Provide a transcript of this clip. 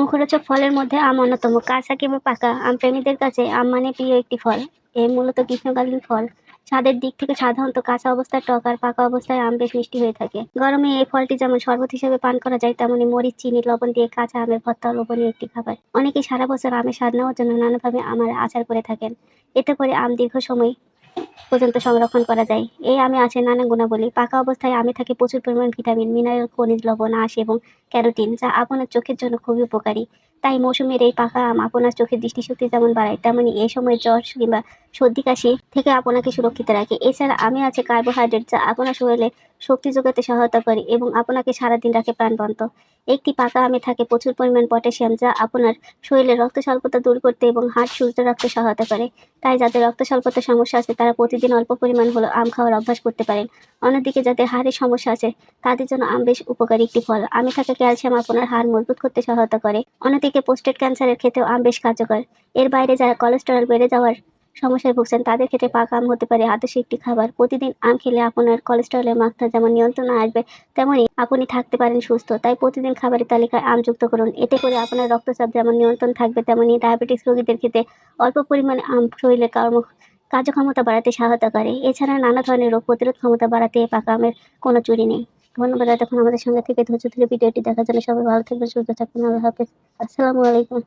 মুখরোচক ফলের মধ্যে আম অন্যতম। কাঁচা কিংবা পাকা আম প্রেমীদের কাছে আম মানে প্রিয় একটি ফল। এ মূলত গ্রীষ্মকালীন ফল। স্বাদের দিক থেকে সাধারণত কাঁচা অবস্থায় টক আর পাকা অবস্থায় আম বেশ মিষ্টি হয়ে থাকে। গরমে এই ফলটি যেমন শরবত হিসেবে পান করা যায়, তেমনি মরিচ, চিনি, লবণ দিয়ে কাঁচা আমের ভর্তা লোভনীয় একটি খাবার। অনেকেই সারা বছর আমের স্বাদ নেওয়ার জন্য নানাভাবে আমার আচার করে থাকেন। এতে করে আম দীর্ঘ সময় পর্যন্ত সংরক্ষণ করা যায়। এই আমে আছে নানা গুণাবলী। পাকা অবস্থায় আমে থাকে প্রচুর পরিমাণ ভিটামিন, মিনারেল, খনিজ, লবণ, আঁশ এবং ক্যারোটিন, যা আপনার চোখের জন্য খুবই উপকারী। তাই মৌসুমের এই পাকা আম আপনার চোখের দৃষ্টিশক্তি যেমন বাড়ায়, তেমনি এই সময় জ্বর কিংবা সর্দি, কাশি থেকে আপনাকে সুরক্ষিত রাখে। এছাড়া আমে আছে কার্বোহাইড্রেট যা আপনার শরীরে শক্তি যোগাতে সহায়তা করে এবং আপনাকে সারাদিন রাখে প্রাণবন্ত। একটি পাকা আমে থাকে প্রচুর পরিমাণ পটাশিয়াম যা আপনার শরীরে রক্ত স্বল্পতা দূর করতে এবং হার্ট সুস্থ রাখতে সহায়তা করে। তাই যাদের রক্ত স্বল্পতার সমস্যা আছে, তারা প্রতিদিন অল্প পরিমাণ হলো আম খাওয়ার অভ্যাস করতে পারেন। অন্যদিকে যাদের হাড়ের সমস্যা আছে, তাদের জন্য আম বেশ উপকারী একটি ফল। আমে থাকা ক্যালসিয়াম আপনার হাড় মজবুত করতে সহায়তা করে। অন্যদিকে পোস্টেট ক্যান্সারের ক্ষেত্রেও আম বেশ কার্যকর। এর বাইরে যারা কোলেস্টেরল বেড়ে যাওয়ার সমস্যায় ভুগছেন, তাদের ক্ষেত্রে পাকা আম হতে পারে আদর্শ একটি খাবার। প্রতিদিন আম খেলে আপনার কোলেস্টেরলের মাত্রা যেমন নিয়ন্ত্রণে আসবে তেমনই আপনি থাকতে পারেন সুস্থ। তাই প্রতিদিন খাবারের তালিকায় আম যুক্ত করুন। এতে করে আপনার রক্তচাপ যেমন নিয়ন্ত্রণ থাকবে তেমনই ডায়াবেটিস রোগীদের ক্ষেত্রে অল্প পরিমাণে আম শরীরের কর্ম, কার্যক্ষমতা বাড়াতে সহায়তা করে। এছাড়া নানা ধরনের রোগ প্রতিরোধ ক্ষমতা বাড়াতে পাকা আমের কোনো চুরি নেই। ধন্যবাদ এতক্ষণ আমাদের সঙ্গে থেকে ধৈর্য ধরে ভিডিওটি দেখার জন্য। সবাই ভালো থাকবেন, সুস্থ থাকবেন। আল্লাহ হাফেজ। আসসালামু আলাইকুম।